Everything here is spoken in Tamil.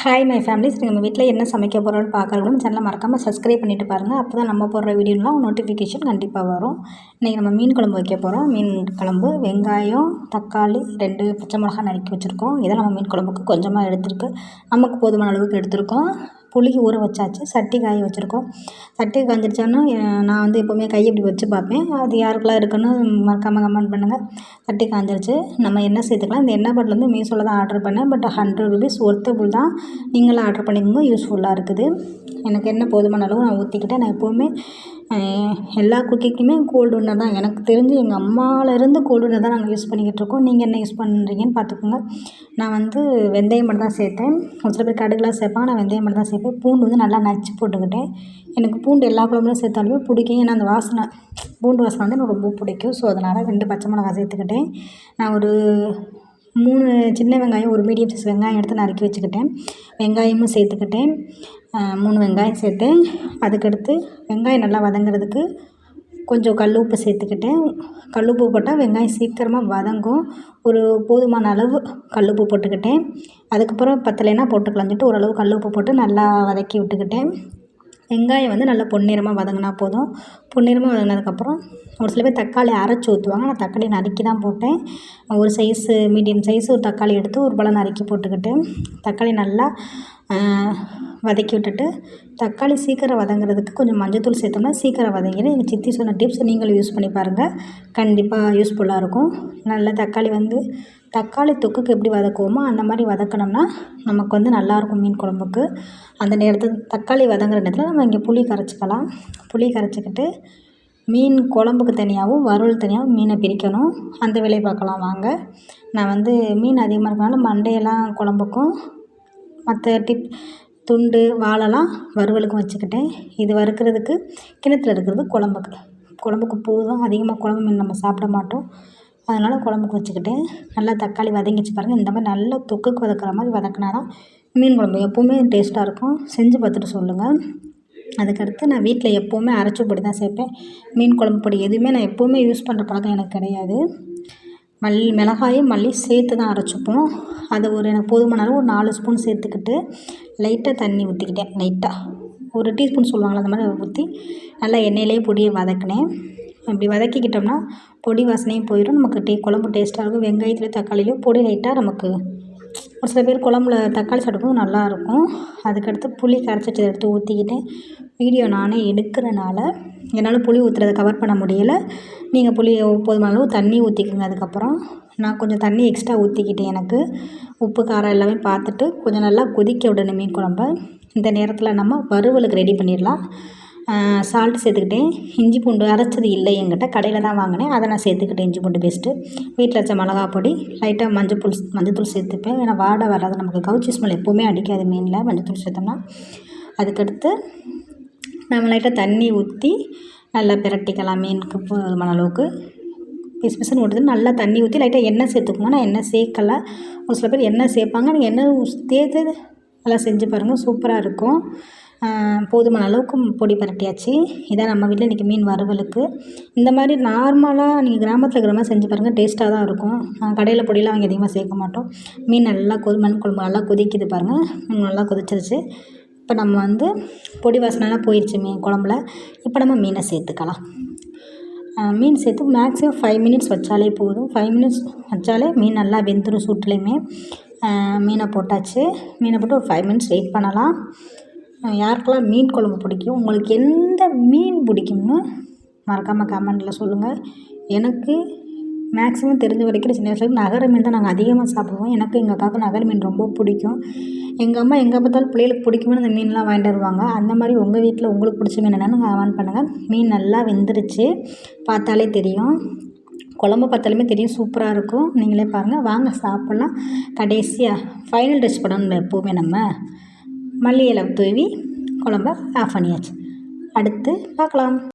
ஹாய் மை ஃபேமிலிஸ் நம்ம வீட்டில் என்ன சமைக்க போகிறோம்னு பார்க்குறவங்களும் சேனலை மறக்காமல் சப்ஸ்கிரைப் பண்ணிட்டு பாருங்கள் அப்போ தான் நம்ம போடுற வீடியோலாம் நோட்டிஃபிகேஷன் கண்டிப்பாக வரும். இன்றைக்கி நம்ம மீன் குழம்பு வைக்க போகிறோம் மீன் குழம்பு வெங்காயம் தக்காளி ரெண்டு பச்சை மிளகா நறுக்கி வச்சுருக்கோம். இதை நம்ம மீன் குழம்புக்கு கொஞ்சமாக எடுத்துருக்கு. நமக்கு போதுமான அளவுக்கு எடுத்திருக்கோம். புளி ஊற வச்சாச்சு. சட்டி காய வச்சுருக்கோம். சட்டி காய்ஞ்சிருச்சோன்னா நான் வந்து எப்போவுமே கை இப்படி வச்சு பார்ப்பேன். அது யாருக்கெல்லாம் இருக்குன்னு மறக்காமல் கமெண்ட் பண்ணுங்கள் சட்டி காய்ஞ்சிருச்சு நம்ம எண்ணெய் சேர்த்துக்கலாம்? இந்த எண்ணெய் பாட்டில் வந்து மீஷோவில் தான் ஆர்டர் பண்ணேன். பட் ஹண்ட்ரட் ருபீஸ் ஒர்த்தபுள் தான் நீங்களும் ஆர்டர் பண்ணிக்கோங்க. யூஸ்ஃபுல்லாக இருக்குது. எனக்கு என்ன போதுமான அளவு நான் ஊற்றிக்கிட்டேன் நான் எப்போவுமே எல்லா குக்கிக்குமே கோல்டு வின்னர் தான். எனக்கு தெரிஞ்சு எங்கள் அம்மாவிலேருந்து கோல்டு வின்னர் தான் நாங்கள் யூஸ் பண்ணிக்கிட்டு இருக்கோம். நீங்கள் என்ன யூஸ் பண்ணுறீங்கன்னு பார்த்துக்கோங்க. நான் வந்து வெந்தயம் மட்டும் தான் சேர்த்தேன். ஒரு சில பேர் கடுகுலாம் சேர்ப்பாங்க. நான் வெந்தயம் மட்டும் தான் சேர்ப்பேன். பூண்டு வந்து நல்லா நச்சு போட்டுக்கிட்டேன். எனக்கு பூண்டு எல்லா குழம்புலையும் சேர்த்தாலுமே பிடிக்கும். ஏன்னா அந்த வாசனை பூண்டு வாசனை வந்து எனக்கு ரொம்ப பிடிக்கும். ஸோ அதனால் ரெண்டு பச்சை மிளகாய் சேர்த்துக்கிட்டேன். நான் ஒரு மூணு சின்ன வெங்காயம் ஒரு மீடியம் சைஸ் வெங்காயம் எடுத்து நறுக்கி வச்சுக்கிட்டேன். வெங்காயமும் சேர்த்துக்கிட்டேன். மூணு வெங்காயம் சேர்த்தேன் அதுக்கடுத்து வெங்காயம் நல்லா வதங்குறதுக்கு கொஞ்சம் கல் உப்பு சேர்த்துக்கிட்டேன். கல் உப்பு போட்டால் வெங்காயம் சீக்கிரமாக வதங்கும். ஒரு போதுமான அளவு கல் உப்பு போட்டுக்கிட்டேன். அதுக்கப்புறம் பத்தலைன்னா போட்டு சொல்லிட்டு ஓரளவு கல் உப்பு போட்டு நல்லா வதக்கி விட்டுக்கிட்டேன். வெங்காயம் வந்து நல்லா பொன்னிறமாக வதங்கினா போதும். பொன்னிறமாக வதங்கினதுக்கப்புறம் ஒரு சில பேர் தக்காளி அரைச்சி ஊற்றுவாங்க நான் தக்காளி நறுக்கி தான் போட்டேன். ஒரு சைஸு மீடியம் சைஸு ஒரு தக்காளி எடுத்து ஒரு பழம் நறுக்கி போட்டுக்கிட்டு தக்காளி நல்லா வதக்கி விட்டுட்டு தக்காளி சீக்கிரம் வதங்குறதுக்கு கொஞ்சம் மஞ்சத்தூள் சேர்த்தோம்னா சீக்கிரம் வதங்கிடும். எங்கள் சித்தி சொன்ன டிப்ஸ் நீங்களும் யூஸ் பண்ணி பாருங்கள் கண்டிப்பாக யூஸ்ஃபுல்லாக இருக்கும். நல்லா தக்காளி வந்து தக்காளி தொக்குக்கு எப்படி வதக்குவோமோ அந்த மாதிரி வதக்கினோம்னா நமக்கு வந்து நல்லாயிருக்கும் மீன் குழம்புக்கு. அந்த நேரத்தில் தக்காளி வதங்குகிற நேரத்தில் நம்ம இங்கே புளி கரைச்சிக்கலாம். புளி கரைச்சிக்கிட்டு மீன் குழம்புக்கு தனியாகவும் வறுவல் தனியாகவும் மீனை பிரிக்கணும். அந்த வேலையை பார்க்கலாம் வாங்க. நான் வந்து மீன் அதிகமாக இருக்கனால மண்டையெல்லாம் குழம்புக்கும். மற்ற டிப் துண்டு வாழைலாம் வறுவலுக்கும் வச்சுக்கிட்டேன். இது வறுக்கிறதுக்கு கிணத்துல இருக்கிறது குழம்புக்கு. குழம்புக்கு பூ தான் அதிகமாக குழம்பு மீன் நம்ம சாப்பிட மாட்டோம். அதனால் குழம்புக்கு வச்சுக்கிட்டு நல்லா தக்காளி வதங்கிச்சு பாருங்கள் இந்த மாதிரி நல்லா தொக்குக்கு வதக்குற மாதிரி வதக்கினா தான் மீன் குழம்பு எப்போவுமே டேஸ்ட்டாக இருக்கும். செஞ்சு பார்த்துட்டு சொல்லுங்கள் அதுக்கடுத்து நான் வீட்டில் எப்போவுமே அரைச்சி பொடி தான் சேர்ப்பேன். மீன் குழம்பு பொடி எதுவுமே நான் எப்போவுமே யூஸ் பண்ணுற பழக்கம் எனக்கு கிடையாது. மல்லி மிளகாயும் மல்லி சேர்த்து தான் அரைச்சிப்போம். அதை ஒரு எனக்கு போதுமான அளவு ஒரு நாலு ஸ்பூன் சேர்த்துக்கிட்டு லைட்டாக தண்ணி ஊற்றிக்கிட்டேன் லைட்டாக ஒரு டீஸ்பூன் சொல்லுவாங்கள்ல அந்த மாதிரி ஊற்றி நல்லா எண்ணெயிலே பொடியை வதக்கினேன். அப்படி வதக்கிக்கிட்டோம்னா பொடி வாசனையும் போயிடும். நமக்கு டே குழம்பு டேஸ்ட்டாக இருக்கும். வெங்காயத்துலேயும் தக்காளிலையும் பொடி லைட்டாக நமக்கு ஒரு சில பேர் குழம்புல தக்காளி சாப்பிடும்போது நல்லாயிருக்கும் அதுக்கடுத்து புளி கரைச்சி எடுத்து ஊற்றிக்கிட்டு வீடியோ நானே எடுக்கிறனால என்னால் புளி ஊற்றுறத கவர் பண்ண முடியலை. நீங்கள் புளி போதுமான அளவு தண்ணி ஊற்றிக்கோங்க அதுக்கப்புறம் நான் கொஞ்சம் தண்ணி எக்ஸ்ட்ரா ஊற்றிக்கிட்டேன் எனக்கு. உப்பு காரம் எல்லாமே பார்த்துட்டு கொஞ்சம் நல்லா கொதிக்க விடணும் மீன் குழம்ப. இந்த நேரத்தில் நம்ம வறுவலுக்கு ரெடி பண்ணிடலாம். சால்ட்டு சேர்த்துக்கிட்டேன் இஞ்சி பூண்டு அரைச்சது இல்லை என்கிட்ட. கடையில் தான் வாங்கினேன். அதை நான் சேர்த்துக்கிட்டேன் இஞ்சி பூண்டு பேஸ்ட்டு வீட்டில் வச்ச மிளகா பொடி லைட்டாக மஞ்சள் தூள் சேர்த்துப்பேன். ஏன்னா வாடை வராது நமக்கு கவுச்சி ஸ்மெல் எப்போவுமே அடிக்காது மீனில் மஞ்சத்தூள் சேர்த்தோம்னா அதுக்கடுத்து நம்ம லைட்டாக தண்ணி ஊற்றி நல்லா பிரட்டிக்கலாம் மீனுக்கு போதுமான அளவுக்கு பிசு பிசுன்னு ஓட்டுது நல்லா தண்ணி ஊற்றி லைட்டாக எண்ணெய் சேர்த்துக்கோங்க. நான் எண்ணெய் சேர்க்கலை. ஒரு சில பேர் எண்ணெய் சேர்ப்பாங்க. நீங்கள் எண்ணெய் சேர்த்து நல்லா செஞ்சு பாருங்கள் சூப்பராக இருக்கும். போதுமான அளவுக்கு பொடி பரட்டியாச்சு. இதான் நம்ம வீட்டில் இன்றைக்கி மீன் வறுவலுக்கு. இந்த மாதிரி நார்மலாக நீங்கள் கிராமத்தில் இருக்கிற மாதிரி செஞ்சு பாருங்கள் டேஸ்ட்டாக தான் இருக்கும். கடையில் பொடியெலாம் வாங்கி அதிகமாக சேர்க்க மாட்டோம். மீன் நல்லா கொது மண் குழம்பு நல்லா கொதிக்குது பாருங்கள் நல்லா கொதிச்சிருச்சு. இப்போ நம்ம வந்து பொடி வாசனைலாம் போயிடுச்சு மீன் குழம்புல. இப்போ நம்ம மீனை சேர்த்துக்கலாம். மீன் சேர்த்து மேக்ஸிமம் ஃபைவ் மினிட்ஸ் வச்சாலே போதும். ஃபைவ் மினிட்ஸ் வச்சாலே மீன் நல்லா வெந்துடும் சூட்லேயுமே மீனை போட்டாச்சு. மீனை போட்டு ஒரு ஃபைவ் மினிட்ஸ் வெயிட் பண்ணலாம். யாருக்கெல்லாம் மீன் குழம்பு பிடிக்கும் உங்களுக்கு எந்த மீன் பிடிக்கும்னு மறக்காமல் கமெண்டில் சொல்லுங்கள் எனக்கு மேக்ஸிமம் தெரிஞ்ச வரைக்கும் சின்ன வயசுல நகர மீன் தான் நாங்கள் அதிகமாக சாப்பிடுவோம். எனக்கு எங்கள் அக்காவுக்கு நகர மீன் ரொம்ப பிடிக்கும். எங்கள் அம்மா எங்கே பார்த்தாலும் பிள்ளைகளுக்கு பிடிக்கும்னு அந்த மீன்லாம் வாங்கிட்டு வருவாங்க. அந்த மாதிரி உங்கள் வீட்டில் உங்களுக்கு பிடிச்ச மீன் என்னென்னு கமெண்ட் பண்ணுங்கள் மீன் நல்லா வெந்துருச்சு பார்த்தாலே தெரியும். குழம்பு பார்த்தாலுமே தெரியும் சூப்பராக இருக்கும். நீங்களே பாருங்கள் வாங்க சாப்பிட்லாம். கடைசியாக ஃபைனல் டச் பண்ணணும் எப்போவுமே நம்ம. மல்லி இலை தூவி குழம்ப ஆஃப் பண்ணியாச்சு. அடுத்து பார்க்கலாம்.